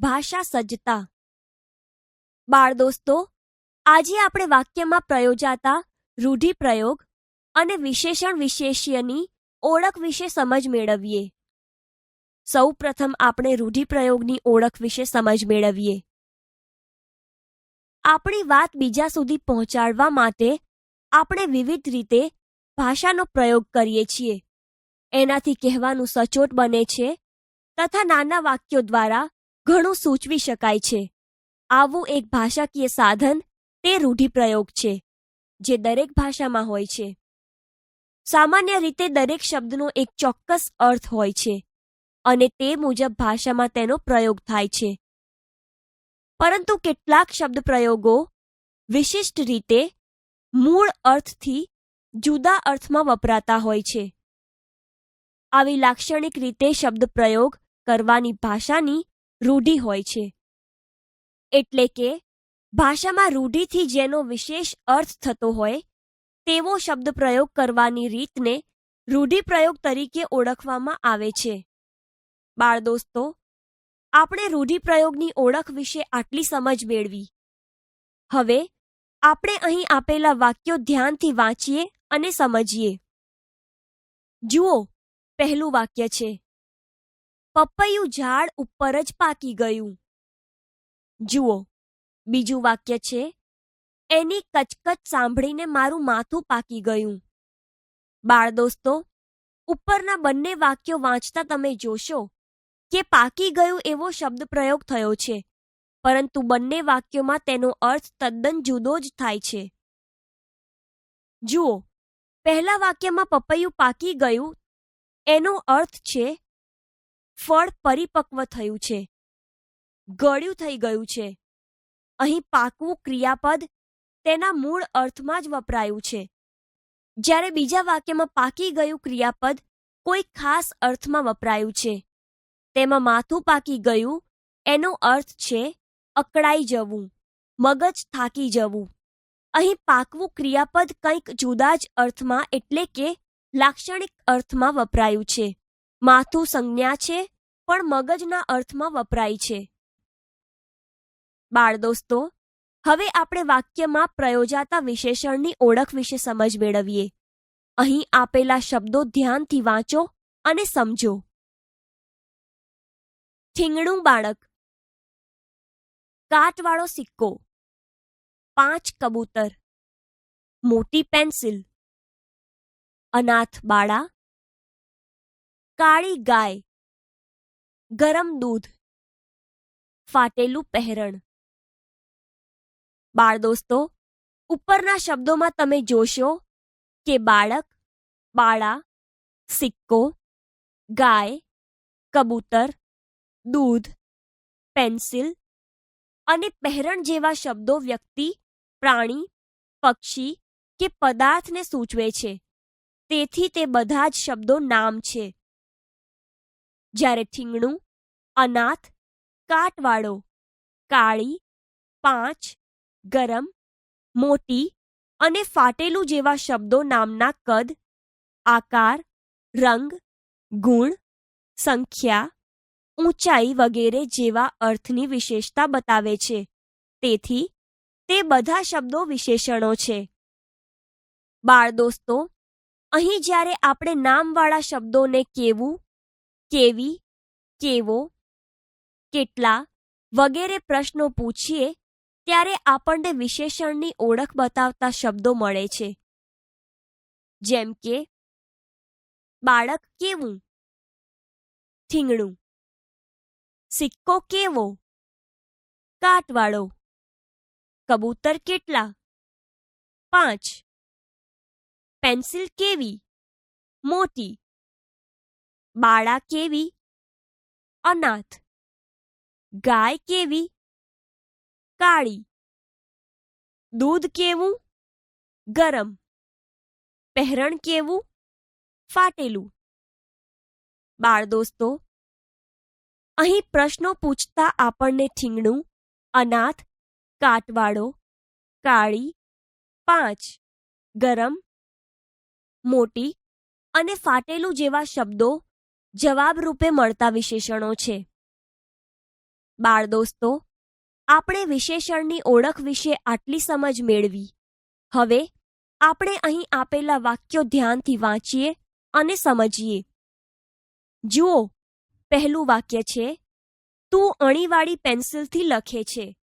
ભાષા સજ્જતા. બાળ દોસ્તો, આજે આપણે વાક્યમાં પ્રયોજાતા રૂઢિપ્રયોગ અને વિશેષણ વિશેષ્યની ઓળખ વિશે સમજ મેળવીએ. સૌ પ્રથમ આપણે રૂઢિપ્રયોગની ઓળખ વિશે સમજ મેળવીએ. આપણી વાત બીજા સુધી પહોંચાડવા માટે આપણે વિવિધ રીતે ભાષાનો પ્રયોગ કરીએ છીએ. એનાથી કહેવાનું સચોટ બને છે તથા નાના વાક્યો દ્વારા ઘણું સૂચવી શકાય છે. આવું એક ભાષાકીય સાધન તે રૂઢિપ્રયોગ છે, જે દરેક ભાષામાં હોય છે. સામાન્ય રીતે દરેક શબ્દનો એક ચોક્કસ અર્થ હોય છે, અને તે મુજબ ભાષામાં તેનો પ્રયોગ થાય છે. પરંતુ કેટલાક શબ્દ પ્રયોગો વિશિષ્ટ રીતે મૂળ અર્થથી જુદા અર્થમાં વપરાતા હોય છે. આવી લાક્ષણિક રીતે શબ્દ પ્રયોગ કરવાની ભાષાની રૂઢિ હોય છે. એટલે કે, ભાષામાં રૂઢિથી જેનો વિશેષ અર્થ થતો હોય, તેવો શબ્દ પ્રયોગ કરવાની રીતને રૂઢિપ્રયોગ તરીકે ઓળખવામાં આવે છે. બાળ દોસ્તો, આપણે રૂઢિપ્રયોગની ઓળખ વિશે આટલી સમજ મેળવી. હવે, આપણે અહીં આપેલા વાક્યો ધ્યાનથી વાંચીએ અને સમજીએ. જુઓ, પહેલું વાક્ય છે. પપૈયું ઝાડ ઉપર જ પાકી ગયું. જુઓ, બીજું વાક્ય છે, એની કચકચ સાંભળીને મારું માથું પાકી ગયું. બાળ દોસ્તો, ઉપરના બંને વાક્યો વાંચતા તમે જોશો કે પાકી ગયું એવો શબ્દ પ્રયોગ થયો છે, પરંતુ બંને વાક્યોમાં તેનો અર્થ તદ્દન જુદો જ થાય છે. જુઓ, પહેલા વાક્યમાં પપૈયું પાકી ગયું, એનો અર્થ છે ફળ પરિપક્વ થયું છે. ગળ્યું થઈ ગયું છે. અહીં પાકવું ક્રિયાપદ તેના મૂળ અર્થમાં જ વપરાયું છે. જ્યારે બીજા વાક્યમાં પાકી ગયું ક્રિયાપદ કોઈ ખાસ અર્થમાં વપરાયું છે, તેમાં માથું પાકી ગયું, એનો અર્થ છે અકળાઈ જવું, મગજ થાકી જવું. અહીં પાકવું ક્રિયાપદ કંઈક જુદા જ અર્થમાં એટલે કે લાક્ષણિક અર્થમાં વપરાયું છે. માથું સંજ્ઞા છે પણ મગજના અર્થમાં વપરાય છે. બાળ દોસ્તો હવે આપણે વાક્યમાં પ્રયોજાતા વિશેષણની ઓળખ વિશે સમજ મેળવીએ. અહીં આપેલા શબ્દો ધ્યાનથી વાંચો અને સમજો. થીંગણું બાળક. કાટવાળો સિક્કો. પાંચ કબૂતર. મોટી પેન્સિલ. અનાથ બાળા. કાળી ગાય. ગરમ દૂધ, ફાટેલું પહેરણ. બાળ દોસ્તો, ઉપરના શબ્દોમાં તમે જોશો કે બાળક, બાળા, સિક્કો, ગાય, કબૂતર, દૂધ, પેન્સિલ અને પહેરણ જેવા શબ્દો વ્યક્તિ, પ્રાણી, પક્ષી કે પદાર્થને સૂચવે છે. તેથી તે બધા જ શબ્દો નામ છે. જ્યારે ઠીંગણું અનાથ, કાટવાળો, કાળી, પાંચ, ગરમ, મોટી અને ફાટેલું જેવા શબ્દો નામના કદ, આકાર, રંગ, ગુણ, સંખ્યા, ઊંચાઈ વગેરે જેવા અર્થની વિશેષતા બતાવે છે. તેથી, તે બધા શબ્દો વિશેષણો છે. બાળ દોસ્તો અહીં જ્યારે આપણે નામવાળા શબ્દોને કેવું કેવી, કેવો, કેટલા વગેરે પ્રશ્નો પૂછીએ, ત્યારે આપણને વિશેષણની ઓળખ બતાવતા શબ્દો મળે છે. જેમ કે, બાળક કેવું, થીંગણું. સિક્કો કેવો, કાટવાળો. કબૂતર કેટલા, પાંચ. પેન્સિલ કેવી, મોટી. બાળા કેવી? અનાથ. ગાય કેવી? કાળી. દૂધ કેવું? ગરમ. પહેરણ કેવું? ફાટેલું. બાળ દોસ્તો, અહીં પ્રશ્નો પૂછતા આપણને ઠીંગણું અનાથ, કાટવાળો, કાળી, પાંચ, ગરમ, મોટી અને ફાટેલું જેવા શબ્દો જવાબ રૂપે મળતા વિશેષણો છે. બાળ દોસ્તો, આપણે વિશેષણની ઓળખ વિશે આટલી સમજ મેળવી. હવે, આપણે અહીં આપેલા વાક્યો ધ્યાનથી વાંચીએ અને સમજીએ. જુઓ, પહેલું વાક્ય છે, તું અણીવાળી પેન્સિલથી લખે છે.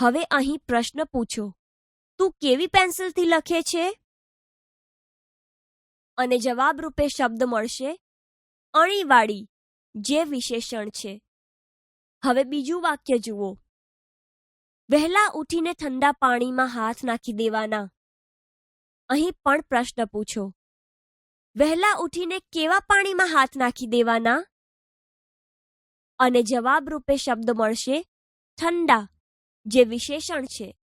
હવે અહીં પ્રશ્ન પૂછો, તું કેવી પેન્સિલથી લખે છે? અને જવાબ રૂપે શબ્દ મળશે અણીવાળી જે વિશેષણ છે. હવે બીજું વાક્ય જુઓ. વહેલા ઉઠીને ઠંડા પાણીમાં હાથ નાખી દેવાના. અહીં પણ પ્રશ્ન પૂછો. વહેલા ઉઠીને કેવા પાણીમાં હાથ નાખી દેવાના? અને જવાબ રૂપે શબ્દ મળશે, ઠંડા, જે વિશેષણ છે.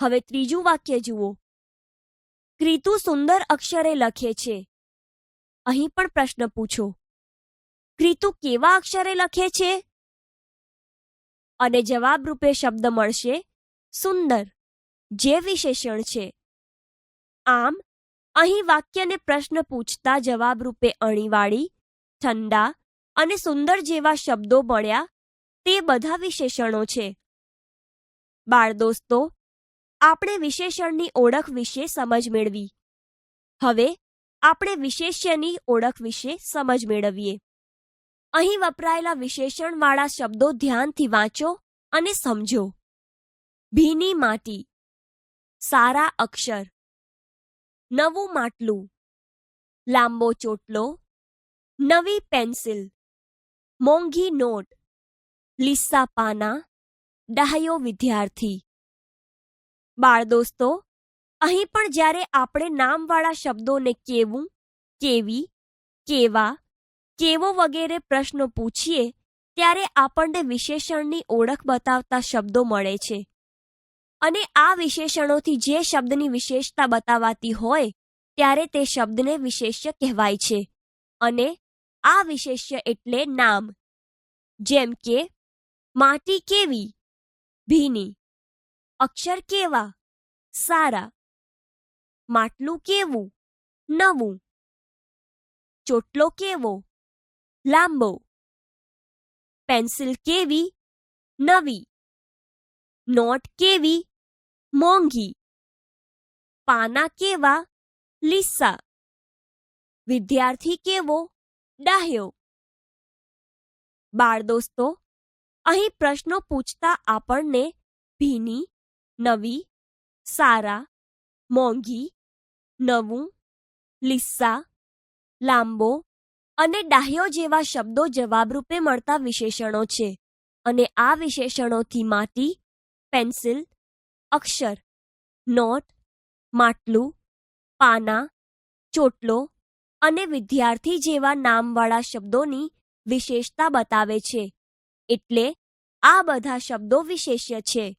હવે ત્રીજું વાક્ય જુઓ. ક્રિતુ સુંદર અક્ષરે લખે છે અહીં પણ પ્રશ્ન પૂછો. ક્રિતુ કેવા અક્ષરે લખે છે? અને જવાબ રૂપે શબ્દ મળશે, સુંદર. જે વિશેષણ છે. આમ, અહીં વાક્યને પ્રશ્ન પૂછતા જવાબ રૂપે અણીવાળી, ઠંડા અને સુંદર જેવા શબ્દો મળ્યા, તે બધા વિશેષણો છે. બાળ દોસ્તો, આપણે વિશેષણની ઓળખ વિશે સમજ મેળવી. હવે આપણે વિશેષ્યની ઓળખ વિશે સમજ મેળવીએ. અહીં વપરાયેલા વિશેષણવાળા શબ્દો ધ્યાનથી વાંચો અને સમજો. ભીની માટી. સારા અક્ષર. નવું માટલું. લાંબો ચોટલો. નવી પેન્સિલ. મોંઘી નોટ. લીસ્સા પાના. ડાહ્યો વિદ્યાર્થી. બાળ દોસ્તો અહીં પણ જ્યારે આપણે નામવાળા શબ્દોને કેવું, કેવી, કેવા, કેવો વગેરે પ્રશ્નો પૂછીએ, ત્યારે આપણને વિશેષણની ઓળખ બતાવતા શબ્દો મળે છે. અને આ વિશેષણોથી જે શબ્દની વિશેષતા બતાવાતી હોય, ત્યારે તે શબ્દને વિશેષ્ય કહેવાય છે. અને આ વિશેષ્ય એટલે નામ. જેમ કે, માટી કેવી? ભીની. અક્ષર કેવા? સારા. માટલું કેવું? નવું. ચોટલો કેવો? લાંબો. પેન્સિલ કેવી? નવી. નોટ કેવી? મોંઘી. પાના કેવા? લીસા. વિદ્યાર્થી કેવો? ડાહ્યો. બાળ દોસ્તો અહીં પ્રશ્નો પૂછતા આપણને ભીની, નવી, સારા, મોંઘી નવું, લિસ્સા, લાંબો અને ડાહ્યો જેવા શબ્દો જવાબરૂપે મળતા વિશેષણો છે અને આ વિશેષણોથી માટી, પેન્સિલ, અક્ષર, નોટ, માટલું, પાના, ચોટલો અને વિદ્યાર્થી જેવા નામવાળા શબ્દોની વિશેષતા બતાવે છે. એટલે આ બધા શબ્દો વિશેષ્ય છે.